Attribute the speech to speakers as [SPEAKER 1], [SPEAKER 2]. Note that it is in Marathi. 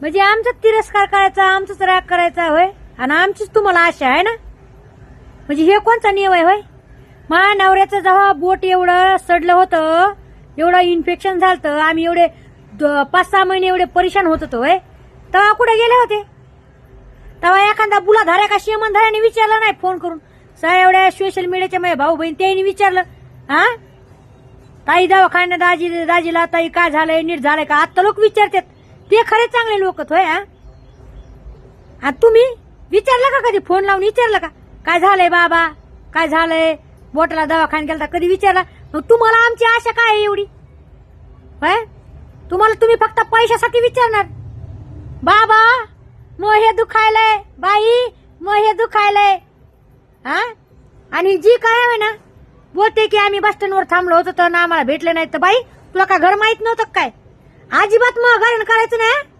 [SPEAKER 1] म्हणजे आमचाच तिरस्कार करायचा आमचाच राग करायचा होय? आणि आमचीच तुम्हाला आशा आहे ना? म्हणजे हे कोणचा नियम आहे होय? मा नवऱ्याचं जेव्हा बोट एवढं सडलं होतं एवढं इन्फेक्शन झालं आम्ही एवढे पाच सहा महिने एवढे परेशान होत होतो होय? तेव्हा कुठे गेले होते? तेव्हा एखादा बुला धाऱ्या का शेमंधाऱ्याने विचारलं नाही फोन करून. सगळ्या एवढ्या सोशल मीडियाच्या माझ्या भाऊ बहीण त्यांनी विचारलं हा? ताई दवाखान्यात दाजी दाजीला ताई काय झालंय नीट झालंय का? आत्ता लोक विचारतात. ते खरे चांगले लोक होय हा? तुम्ही विचारलं का कधी? फोन लावून विचारलं का? काय झालंय बाबा? काय झालंय? बोटाला दवाखान्यात गेलता कधी विचारला? मग तुम्हाला आमची आशा काय आहे एवढी? होय? तुम्हाला तुम्ही फक्त पैशासाठी विचारणार. बाबा मग हे दुखायलंय बाई मग हे दुखायलंय. हा? आणि जी काय आहे ना बोलते की आम्ही बस स्टँडवर थांबलो होतो तर ना आम्हाला भेटले नाही तर बाई तुला का घर माहीत नव्हतं काय? अजिबात माघारण करायचं नाही.